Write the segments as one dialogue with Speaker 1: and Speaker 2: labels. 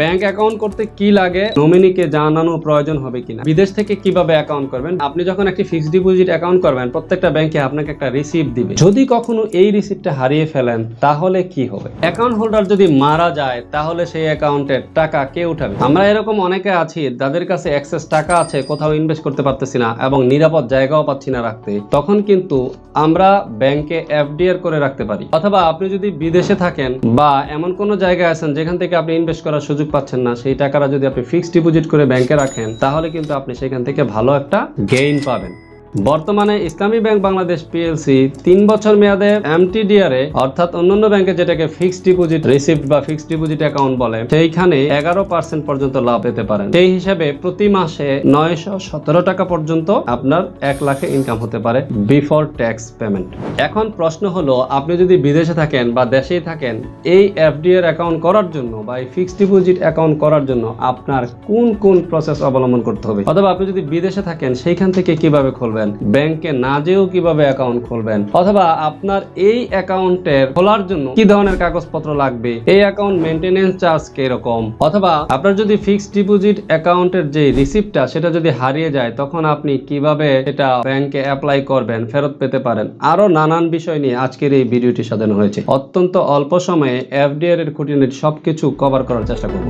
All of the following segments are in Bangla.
Speaker 1: ব্যাংক অ্যাকাউন্ট করতে কি লাগে নমিনিকে জানানো প্রয়োজন হবে কিনা, বিদেশ থেকে কীভাবে অ্যাকাউন্ট করবেন, আপনি যখন একটি ফিক্সড ডিপোজিট অ্যাকাউন্ট করবেন, প্রত্যেকটা ব্যাংকে আপনাকে একটা রিসিপ্ট দিবে। যদি কখনো এই রিসিপ্টটা হারিয়ে ফেলেন, তাহলে কি হবে? অ্যাকাউন্ট হোল্ডার যদি মারা যায়, তাহলে সেই অ্যাকাউন্টের টাকা কে উঠাবে? আমরা এরকম অনেকে আছি, যাদের কাছে অ্যাক্সেস টাকা আছে, কোথাও ইনভেস্ট করতে পারতেছি না এবং নিরাপদ জায়গাও পাচ্ছি না রাখতে। তখন কিন্তু আমরা ব্যাংকে এফডিআর করে রাখতে পারি। অথবা আপনি যদি বিদেশে থাকেন বা এমন কোনো জায়গায় আছেন, যেখান থেকে আপনি ইনভেস্ট করার সুযোগ পাচ্ছেন না, সেই টাকাটা যদি আপনি ফিক্সড ডিপোজিট করে ব্যাংকে রাখেন, তাহলে কিন্তু আপনি সেখান থেকে ভালো একটা গেইন পাবেন। বর্তমানে ইসলামী ব্যাংক বাংলাদেশ পিএলসি তিন বছর মেয়াদে এমটিডিআর অর্থাৎ অন্যান্য ব্যাংকে যেটাকে ফিক্সড ডিপোজিট রিসিপ্ট বা ফিক্সড ডিপোজিট অ্যাকাউন্ট বলে, সেইখানে এগারো পার্সেন্ট পর্যন্ত লাভ পেতে পারেন। সেই হিসাবে প্রতি মাসে নয়শো সতেরো টাকা পর্যন্ত আপনার এক লাখে ইনকাম হতে পারে বিফোর ট্যাক্স পেমেন্ট এখন প্রশ্ন হলো, আপনি যদি বিদেশে থাকেন বা দেশেই থাকেন, এই এফডিআর অ্যাকাউন্ট করার জন্য বা এই ফিক্সড ডিপোজিট অ্যাকাউন্ট করার জন্য আপনার কোন কোন প্রসেস অবলম্বন করতে হবে? অথবা আপনি যদি বিদেশে থাকেন, সেইখান থেকে কীভাবে খুলবেন? ব্যাংকে না যেও কীভাবে অ্যাকাউন্ট খুলবেন? অথবা আপনার এই অ্যাকাউন্টের খোলার জন্য কি ধরনের কাগজপত্র লাগবে? এই অ্যাকাউন্ট মেনটেনেন্স চার্জ কীরকম? অথবা আপনার যদি ফিক্সড ডিপোজিট অ্যাকাউন্টের যে রিসিপ্টটা সেটা যদি হারিয়ে যায়, তখন আপনি কীভাবে এটা ব্যাংকে অ্যাপ্লাই করবেন, ফেরত পেতে পারেন? আরও নানান বিষয় নিয়ে আজকের এই ভিডিওটি সাজানো হয়েছে। অত্যন্ত অল্প সময়ে এফডিআর এর খুঁটিনাটি সবকিছু কভার করার চেষ্টা করব।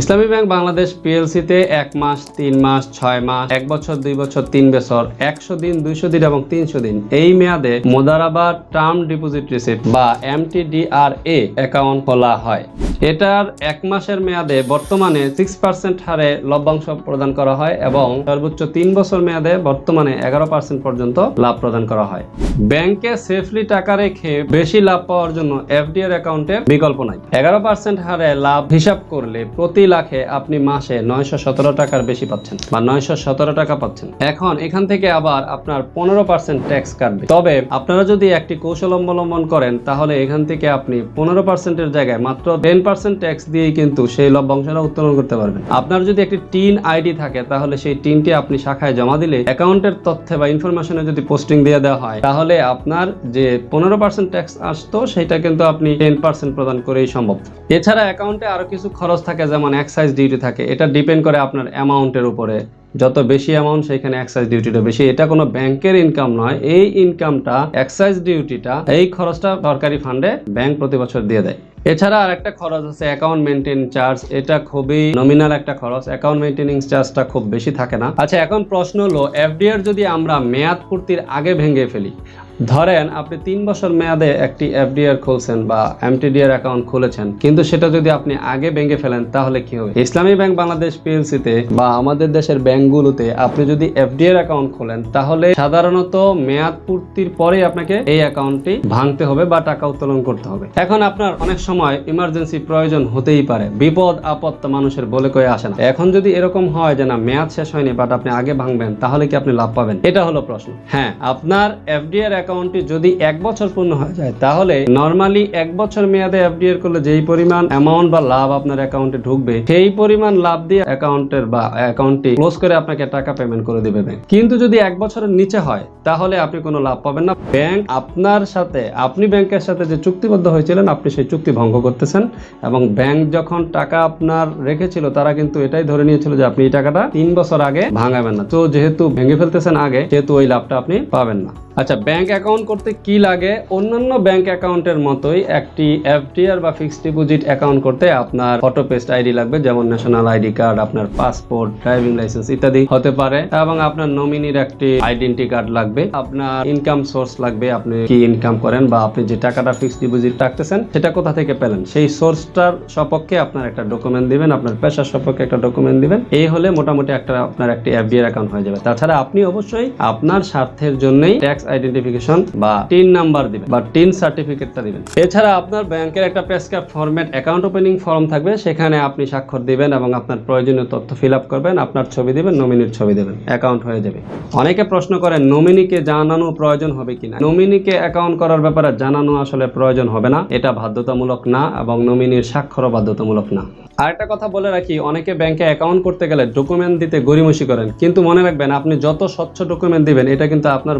Speaker 1: ইসলামী ব্যাংক বাংলাদেশ পিএলসিতে এক মাস, তিন মাস, ছয় মাস, এক বছর, দুই বছর, তিন বছর, একশো দিন, দুইশো দিন এবং তিনশো দিন। এই মেয়াদে মোদারাবা টার্ম ডিপোজিট রিসিপ্ট বা এমটিডিআরএ অ্যাকাউন্ট খোলা হয়। এটার এক মাসের মেয়াদে বর্তমানে সিক্স পার্সেন্ট হারে লভ্যাংশ প্রদান করা হয় এবং সর্বোচ্চ তিন বছর মেয়াদে বর্তমানে এগারো পার্সেন্ট পর্যন্ত লাভ প্রদান করা হয়। ব্যাংকে সেফলি টাকা রেখে বেশি লাভ পাওয়ার জন্য এফডিআর অ্যাকাউন্টের বিকল্প নাই। এগারো পার্সেন্ট হারে লাভ হিসাব করলে প্রতি লাখে আপনি মাসে নয়শো সতেরো টাকার বেশি পাচ্ছেন বা নয়শো সতেরো টাকা পাচ্ছেন। এখন এখান থেকে আবার আপনার পনেরো পার্সেন্ট ট্যাক্স কাটবে। তবে আপনারা যদি একটি কৌশল অবলম্বন করেন, তাহলে এখান থেকে আপনি পনেরো পার্সেন্টের জায়গায় মাত্র টেন পার্সেন্ট ট্যাক্স দিয়েই কিন্তু সেই লভ্যাংশটা উত্তোলন করতে পারবেন। আপনার যদি একটি টিন আইডি থাকে, তাহলে সেই টিনটি আপনি শাখায় জমা দিলে অ্যাকাউন্টের তথ্যে বা ইনফরমেশনে যদি পোস্টিং দিয়ে দেওয়া হয়, তাহলে আপনার যে পনেরো পার্সেন্ট ট্যাক্স আসতো, সেটা কিন্তু আপনি টেন পার্সেন্ট প্রদান করেই সম্ভব। এছাড়া অ্যাকাউন্টে আরও কিছু খরচ থাকে, যেমন এক্সাইজ ডিউটি থাকে। এটা ডিপেন্ড করে আপনার অ্যামাউন্টের উপরে। যত বেশি অ্যামাউন্ট সেখানে এক্সাইজ ডিউটিটা বেশি। এটা কোনো ব্যাংকের ইনকাম নয়। এই ইনকামটা এক্সাইজ ডিউটিটা এই খরচটা সরকারি ফান্ডে ব্যাংক প্রতি বছর দিয়ে দেয়। এছাড়া আর একটা খরচ আছে অ্যাকাউন্ট মেনটেন চার্জ এটা খুবই নমিনাল একটা খরচ। অ্যাকাউন্ট মেনটেনিং চার্জটা খুব বেশি থাকে না। আচ্ছা এখন প্রশ্ন হলো এফডিআর যদি আমরা মেয়াদ পূর্তির আগে ভেঙে ফেলি ধরেন আপনি তিন বছর মেয়াদে একটি এফডিআর খুলছেন বা এমটিডিআর অ্যাকাউন্ট খুলেছেন, কিন্তু সেটা যদি আপনি আগে ভেঙে ফেলেন, তাহলে কি হবে? ইসলামী ব্যাংক বাংলাদেশ পিএলসিতে বা আমাদের দেশের ব্যাংকগুলোতে আপনি যদি এফডিআর অ্যাকাউন্ট খোলেন, তাহলে সাধারণত মেয়াদ পূর্তির পরে আপনাকে এই অ্যাকাউন্টটি ভাঙতে হবে বা টাকা উত্তোলন করতে হবে। এখন আপনার অনেক সময় ইমার্জেন্সি প্রয়োজন হতেই পারে, বিপদ আপদ মানুষের বলে কয়ে আসে না। এখন যদি এরকম হয় যে না, মেয়াদ শেষ হয়নি বাট আপনি আগে ভাঙবেন, তাহলে কি আপনি লাভ পাবেন? এটা হলো প্রশ্ন। হ্যাঁ আপনার এফডিআর অ্যাকাউন্টটি যদি এক বছর পূর্ণ হয়ে যায়, তাহলে নর্মালি এক বছর মেয়াদে এফডিআর করলে যেই পরিমাণ অ্যামাউন্ট বা লাভ আপনার অ্যাকাউন্টে ঢুকবে, সেই পরিমাণ লাভ দিয়ে অ্যাকাউন্টের বা অ্যাকাউন্টটি ক্লোজ করে আপনাকে টাকা পেমেন্ট করে দিবে ব্যাংক কিন্তু যদি এক বছরের নিচে হয়, তাহলে আপনি কোনো লাভ পাবেন না। ব্যাংক আপনার সাথে, আপনি ব্যাংকের সাথে যে চুক্তিবদ্ধ হয়েছিলেন, আপনি সেই চুক্তি ভঙ্গ করতেছেন এবং ব্যাংক যখন টাকা আপনার রেখেছিল, তারা কিন্তু এটাই ধরে নিয়েছিল যে আপনি এই টাকাটা তিন বছর আগে ভাঙাবেন না। তো যেহেতু ভেঙে ফেলতেছেন আগে যেহেতু ওই লাভটা আপনি পাবেন না। আচ্ছা ব্যাংক অ্যাকাউন্ট করতে কি লাগে? অন্যান্য ব্যাংক অ্যাকাউন্টের মতোই একটি এফডিআর বা ফিক্সড ডিপোজিট অ্যাকাউন্ট করতে আপনার ফটো পেস্ট আইডি লাগবে, যেমন ন্যাশনাল আইডি কার্ড আপনার পাসপোর্ট ড্রাইভিং লাইসেন্স ইত্যাদি হতে পারে, এবং আপনার নমিনির একটি আইডেন্টি কার্ড লাগবে, আপনার ইনকাম সোর্স লাগবে, আপনি কি ইনকাম করেন বা আপনি যে টাকাটা ফিক্সড ডিপোজিট রাখতেছেন, সেটা কোথা থেকে পেলেন? সেই সোর্সটার সপক্ষে আপনার একটা ডকুমেন্ট দিবেন, আপনার পেশার সপক্ষে একটা ডকুমেন্ট দিবেন, এই হলে মোটামুটি একটা আপনার একটি এফডিআর অ্যাকাউন্ট হয়ে যাবে। তাছাড়া আপনি অবশ্যই আপনার স্বার্থের জন্যই ট্যাক্স আইডেন্টিফিকেশন বা টিন নাম্বার দিবেন বা টিন সার্টিফিকেটটা দিবেন। এছাড়া আপনার ব্যাংকের একটা prescribe format account opening form থাকবে, সেখানে আপনি স্বাক্ষর দিবেন এবং আপনার প্রয়োজনীয় তথ্য ফিল আপ করবেন, আপনার ছবি দিবেন নমিনির ছবি দেবেন অ্যাকাউন্ট হয়ে যাবে। অনেকে প্রশ্ন করেন নমিনিকে জানানো প্রয়োজন হবে কিনা? নমিনিকে অ্যাকাউন্ট করার ব্যাপারে জানানো আসলে প্রয়োজন হবে না, এটা বাধ্যতামূলক না এবং নমিনির স্বাক্ষরও বাধ্যতামূলক না। আরেকটা কথা বলে রাখি, অনেকে ব্যাংকে অ্যাকাউন্ট করতে গেলে ডকুমেন্ট দিতে গড়িমসি করেন, কিন্তু মনে রাখবেন আপনি যত স্বচ্ছ ডকুমেন্ট দিবেন, এটা কিন্তু আপনার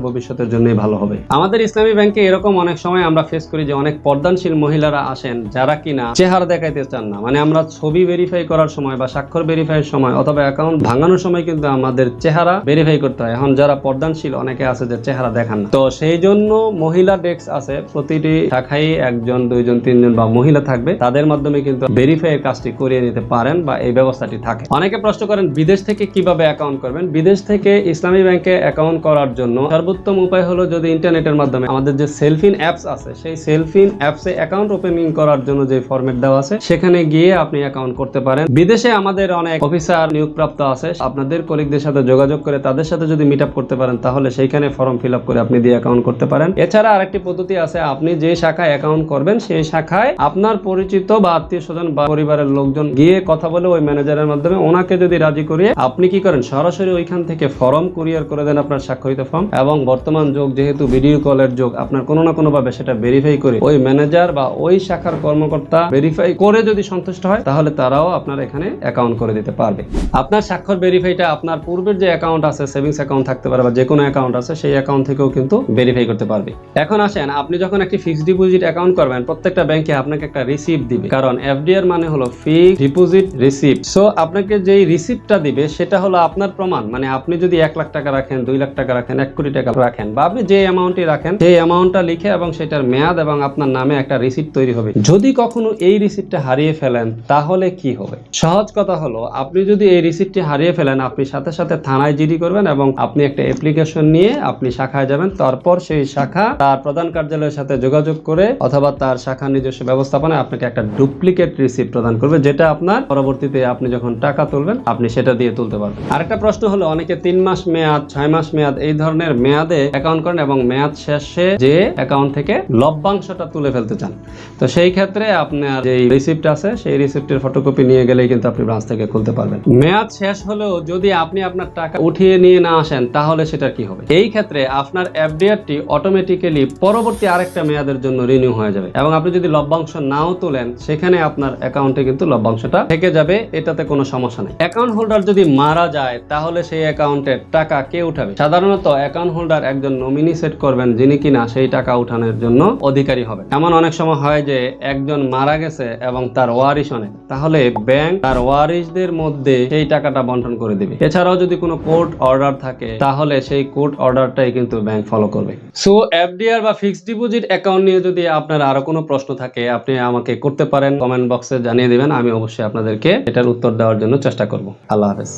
Speaker 1: ভবিষ্যতের জন্যই ভালো হবে। আমাদের ইসলামী ব্যাংকে এরকম অনেক সময় আমরা ফেস করি যে অনেক পর্দানশীল মহিলারা আসেন যারা কিনা চেহারা দেখাইতে চান না। মানে আমরা ছবি ভেরিফাই করার সময় বা স্বাক্ষর ভেরিফাইয়ের সময় অথবা অ্যাকাউন্ট ভাঙানোর সময় কিন্তু আমাদের চেহারা ভেরিফাই করতে হয়। এখন যারা পর্দানশীল অনেকে আছে যে চেহারা দেখান না। তো সেই জন্য মহিলা ডেস্ক আছে। প্রতিটি শাখায় একজন, দুইজন, তিনজন বা মহিলা থাকবে। তাদের মাধ্যমে কিন্তু ভেরিফাই এর কাজটি করিয়ে নিতে পারেন বা এই ব্যবস্থাটি থাকে। অনেকে প্রশ্ন করেন, বিদেশ থেকে কীভাবে অ্যাকাউন্ট করবেন? বিদেশ থেকে ইসলামী ব্যাংকে অ্যাকাউন্ট করার জন্য সর্বোত্তম উপায় হলো যদি ইন্টারনেটের মাধ্যমে আমাদের যে সেলফিন অ্যাপস আছে, সেই সেলফিন অ্যাপসে অ্যাকাউন্ট ওপেনিং করার জন্য যে ফরম্যাট দেওয়া আছে, সেখানে গিয়ে আপনি অ্যাকাউন্ট করতে পারেন। বিদেশে আমাদের অনেক অফিসার নিয়োগপ্রাপ্ত আছে। আপনাদের কলিগদের সাথে যোগাযোগ করে তাদের সাথে যদি মিট আপ করতে পারেন, তাহলে সেইখানে ফর্ম ফিল আপ করে আপনি দিয়ে অ্যাকাউন্ট করতে পারেন। এছাড়া আরেকটি পদ্ধতি আছে, আপনি যে শাখায় অ্যাকাউন্ট করবেন, সেই শাখায় আপনার পরিচিত বা আত্মীয় স্বজন বা পরিবারের লোকজন গিয়ে কথা বলে ওই ম্যানেজারের মাধ্যমে ওনাকে যদি রাজি করিয়ে আপনি কি করেন, সরাসরি ওইখান থেকে ফর্ম কুরিয়ার করে দেন আপনার স্বাক্ষরিত ফর্ম এবং বর্তমান যুগ, যেহেতু ভিডিও কলের যুগ, আপনার কোনো না কোনো ভাবে সেটা ভেরিফাই করে ওই ম্যানেজার বা ওই শাখার কর্মকর্তা ভেরিফাই করে যদি সন্তুষ্ট হয়, তাহলে তারাও আপনার এখানে অ্যাকাউন্ট করে দিতে পারবে। আপনার স্বাক্ষর ভেরিফাইটা আপনার পূর্বের যে অ্যাকাউন্ট আছে সেভিংস অ্যাকাউন্ট থাকতে পারে বা যে কোনো অ্যাকাউন্ট আছে, সেই অ্যাকাউন্ট থেকেও কিন্তু ভেরিফাই করতে পারবে। এখন আসেন, আপনি যখন একটি ফিক্সড ডিপোজিট অ্যাকাউন্ট করবেন, প্রত্যেকটা ব্যাংকে আপনাকে একটা রিসিপ্ট দিবে। কারণ এফডিআর মানে হলো ফিক্সড ডিপোজিট রিসিপ্ট সো আপনাকে যেই রিসিপ্টটা দিবে, সেটা হলো আপনার প্রমাণ। মানে আপনি যদি এক লাখ টাকা রাখেন, দুই লাখ টাকা রাখেন, এক কোটি টাকা রাখেন বা আপনি যে অ্যামাউন্টই রাখেন, সেই অ্যামাউন্টটা লিখে এবং সেটার মেয়াদ এবং আপনার নামে একটা রিসিপ্ট তৈরি হবে। যদি কখনো এই রিসিপ্টটা হারিয়ে ফেলেন, তাহলে কি হবে? সহজ কথা হলো, আপনি যদি এই রিসিপ্টটি হারিয়ে ফেলেন, আপনি সাথে সাথে থানায় জিডি করবেন এবং আপনি একটা অ্যাপ্লিকেশন নিয়ে আপনি শাখায় যাবেন। তারপর সেই শাখা তার প্রধান কার্যালয়ের সাথে যোগাযোগ করে অথবা তার শাখা নিজস্ব ব্যবস্থাপনায় আপনাকে একটা ডুপ্লিকেট রিসিপ্ট প্রদান করবে, যেটা আপনার পরবর্তীতে আপনি যখন টাকা তুলবেন, আপনি সেটা দিয়ে তুলতে পারবেন। আরেকটা প্রশ্ন হলো, অনেকে তিন মাস মেয়াদ, ছয় মাস মেয়াদ এই ধরনের মেয়াদে অ্যাকাউন্ট করেন এবং মেয়াদ শেষে যে অ্যাকাউন্ট থেকে লভ্যাংশটা তুলে ফেলতে চান। তো সেই ক্ষেত্রে আপনার যে রিসিপ্ট আছে, সেই রিসিপ্টের ফটোকপি নিয়ে গেলেই কিন্তু আপনি ব্রাঞ্চ থেকে খুলতে পারবেন। মেয়াদ শেষ হলেও যদি আপনি আপনার টাকা উঠিয়ে নিয়ে না আসেন, তাহলে সেটা কি হবে? এই ক্ষেত্রে আপনার এফডিআরটি অটোমেটিক্যালি পরবর্তী আরেকটা মেয়াদের জন্য রিনিউ হয়ে যাবে এবং আপনি যদি লভ্যাংশ নাও তোলেন, সেখানে আপনার অ্যাকাউন্টে কিন্তু লভ্যাংশটা থেকে যাবে, এটাতে কোনো সমস্যা নেই। অ্যাকাউন্ট হোল্ডার যদি মারা যায়, তাহলে সেই অ্যাকাউন্টের টাকা কে উঠাবে? সাধারণত অ্যাকাউন্ট হোল্ডার একজন নমিনি সেট করবেন যিনি কিনা সেই টাকা উঠানোর জন্য অধিকারী হবে এমন অনেক সময় হয় যে একজন মারা গেছে এবং তার ওয়ারিশ অনেক। তাহলে ব্যাংক তার ওয়ারিশদের মধ্যে সেই টাকাটা বন্টন করে দিবে। এছাড়াও যদি কোনো কোর্ট অর্ডার থাকে, তাহলে সেই কোর্ট অর্ডারটাই কিন্তু ব্যাংক ফলো করবে। সো এফডিআর বা ফিক্সড ডিপোজিট অ্যাকাউন্ট নিয়ে যদি আপনার আরও কোনো প্রশ্ন থাকে, আপনি আমাকে করতে পারেন। কমেন্ট বক্সে জানিয়ে দিবেন, আমি অবশ্যই আপনাদেরকে এটার উত্তর দেওয়ার জন্য চেষ্টা করব। আল্লাহ হাফেজ।